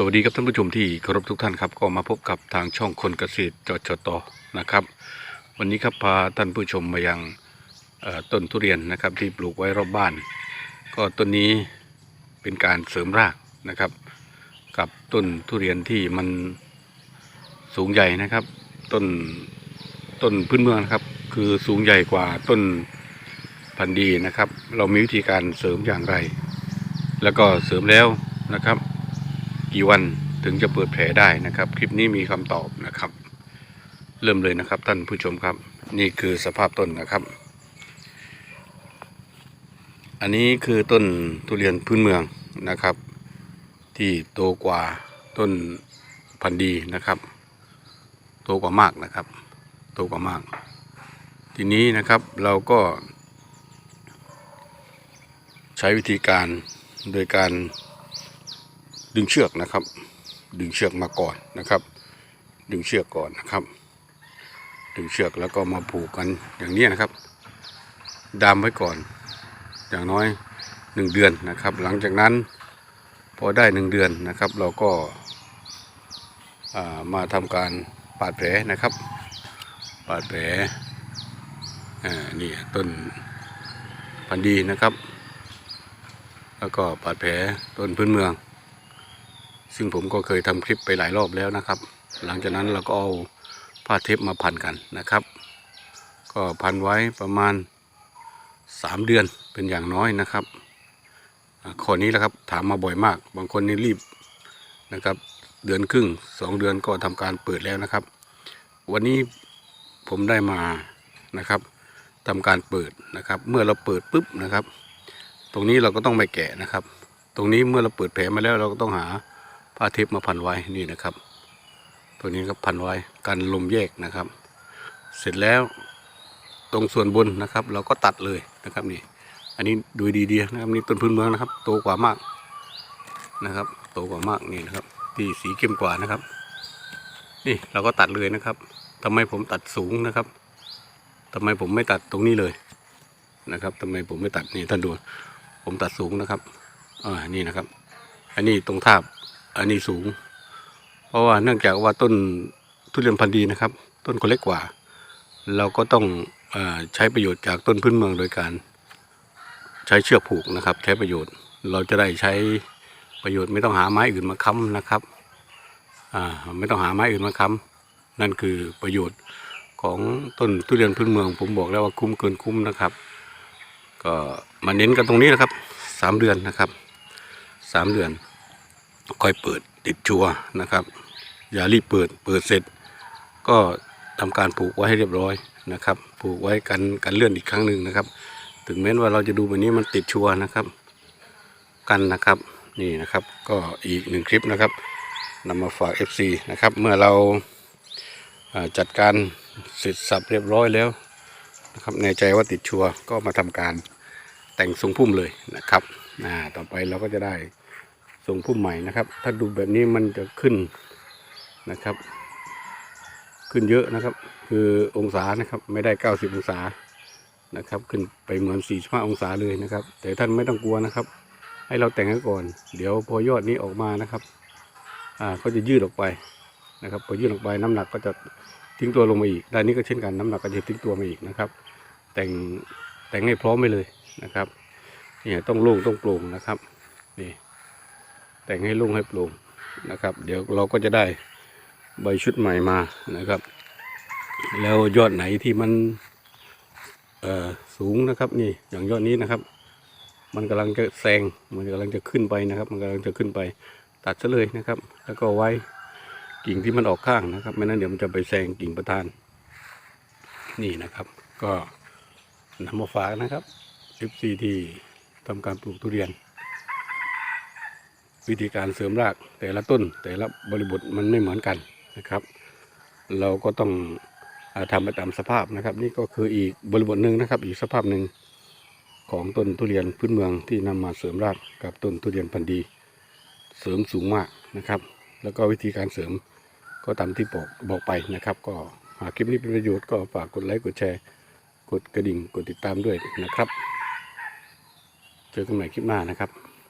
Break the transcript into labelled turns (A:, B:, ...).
A: สวัสดีครับท่านผู้ชมที่เคารพทุกท่านครับก็มาพบกับทางช่องคนเกษตรจจตนะครับ วันนี้ครับพาท่านผู้ชมมายังต้นทุเรียนนะครับที่ปลูกไว้รอบบ้าน ก็ต้นนี้เป็นการเสริมรากนะครับ กับต้นทุเรียนที่มันสูงใหญ่นะครับ ต้นต้นพื้นเมืองนะครับ คือสูงใหญ่กว่าต้นพันธุ์ดีนะครับ เรามีวิธีการเสริมอย่างไร แล้วก็เสริมแล้วนะครับ กี่วันถึงจะเปิดแผลได้นะครับ คลิปนี้มีคำตอบนะครับ เริ่มเลยนะครับท่านผู้ชมครับ นี่คือสภาพต้นนะครับ อันนี้คือต้นทุเรียนพื้นเมืองนะครับ ที่โตกว่าต้นพันธุ์ดีนะครับโตกว่ามากนะครับโตกว่ามาก ทีนี้นะครับเราก็ ใช้วิธีการโดยการ ดึงเชือกนะครับ ดึงเชือกมาก่อนนะครับ ดึงเชือกก่อนนะครับ ดึงเชือกแล้วก็มาผูกกันอย่างนี้นะครับ ดามไว้ก่อน อย่างน้อยหนึ่งเดือนนะครับ หลังจากนั้นพอได้หนึ่งเดือนนะครับ เราก็ามาทำการปาดแผลนะครับ ปาดแผลนี่ต้นพันธุ์ดีนะครับ แล้วก็ปาดแผลต้นพื้นเมือง ซึ่งผมก็เคยทำคลิปไปหลายรอบแล้วนะครับ หลังจากนั้นเราก็เอาผ้าเทปมาพันกันนะครับ ก็พันไว้ประมาณ 3 เดือนเป็นอย่างน้อยนะครับข้อนี้แหละครับถามมาบ่อยมาก บางคนนี่รีบนะครับ เดือนครึ่ง 2 เดือนก็ทำการเปิดแล้วนะครับ วันนี้ผมได้มานะครับทำการเปิดนะครับ เมื่อเราเปิดปุ๊บนะครับ ตรงนี้เราก็ต้องไม่แกะนะครับ ตรงนี้เมื่อเราเปิดแผลมาแล้วเราก็ต้องหา ผ้าเทปมาพันไว้นี่นะครับ ตัวนี้ก็พันไว้กันลมแยกนะครับ เสร็จแล้วตรงส่วนบนนะครับ เราก็ตัดเลยนะครับนี่ อันนี้ดูดีๆนะครับนี่ต้นพื้นเมืองนะครับ โตกว่ามากนะครับ โตกว่ามากนี่นะครับ ที่สีเข้มกว่านะครับ นี่เราก็ตัดเลยนะครับทำไมผมตัดสูงนะครับทำไมผมไม่ตัดตรงนี้เลยนะครับทำไมผมไม่ตัดนี่ท่านดู ผมตัดสูงนะครับอ่านี่นะครับ อันนี้ตรงทาบ อันนี้สูง เพราะว่าเนื่องจากว่าต้นทุเรียนพันธุ์ดีนะครับ ต้นก็เล็กกว่า เราก็ต้องอใช้ประโยชน์จากต้นพื้นเมืองโดยการ ใช้เชือกผูกนะครับ ใช้ประโยชน์เราจะได้ใช้ประโยชน์ไม่ต้องหาไม้อื่นมาค้ำนะครับไม่ต้องหาไม้อื่นมาค้ำนั่นคือประโยชน์ของต้นทุเรียนพื้นเมือง ผมบอกแล้วว่าคุ้มเกินคุ้มนะครับ ก็มาเน้นกันตรงนี้นะครับสามเดือนนะครับสามเดือน ค่อยเปิดติดชัวนะครับ อย่ารีบเปิดเปิดเสร็จ ก็ทำการผูกไว้ให้เรียบร้อยนะครับ ผูกไว้กันกันเลื่อนอีกครั้งหนึ่งนะครับ ถึงแม้ว่าเราจะดูแบบนี้มันติดชัวนะครับ กันนะครับนี่นะครับ ก็อีกหนึ่งคลิปนะครับนำมาฝาก FC นะครับ เมื่อเราาจัดการเสร็จสับเรียบร้อยแล้วนะครับแน่ใจว่าติดชัวก็มาทำการแต่งทรงพุ่มเลยนะครับต่อไปเราก็จะได้ ทรงพุ่มใหม่นะครับ ถ้าดูแบบนี้มันจะขึ้นนะครับ ขึ้นเยอะนะครับ คือองศานะครับ ไม่ได้ 90 องศานะครับ ขึ้นไปเหมือน45องศาเลยนะครับ แต่ท่านไม่ต้องกลัวนะครับ ให้เราแต่งให้ก่อน เดี๋ยวพอยอดนี้ออกมานะครับ อ่าก็จะยืดออกไปนะครับ พอยืดออกไปน้ำหนักก็จะทิ้งตัวลงมาอีกด้านนี้ก็เช่นกันน้ำหนักก็จะทิ้งตัวมาอีกนะครับ แต่งแต่งให้พร้อมไปเลยนะครับเนี่ยต้องโล่งต้องโปร่งนะครับนี่ แต่งให้ลุ่งให้โปร่งนะครับ เดี๋ยวเราก็จะได้ใบชุดใหม่มานะครับ แล้วยอดไหนที่มันสูงนะครับนี่อย่างยอดนี้นะครับ มันกำลังจะแซงมันกำลังจะขึ้นไปนะครับ มันกำลังจะขึ้นไปตัดซะเลยนะครับ แล้วก็ไว้กิ่งที่มันออกข้างนะครับไม่นั้นเดี๋ยวมันจะไปแซงกิ่งประธาน นี่นะครับ ก็นำมาฝากนะครับ14ที่ทำการปลูกทุเรียน วิธีการเสริมรากแต่ละต้น แต่ละบริบทมันไม่เหมือนกันนะครับ เราก็ต้องอาทำไปตามสภาพนะครับ นี่ก็คืออีกบริบทหนึ่งนะครับ อีกสภาพหนึ่งของต้นทุเรียนพื้นเมืองที่นำมาเสริมรากกับต้นทุเรียนพันธุ์ดี เสริมสูงมากนะครับ แล้วก็วิธีการเสริมก็ตามที่บอกบอกไปนะครับ ก็หากคลิปนี้เป็นประโยชน์ก็ฝากกดไลค์กดแชร์ กดกระดิ่งกดติดตามด้วยนะครับ เจอกันใหม่คลิปหน้านะครับ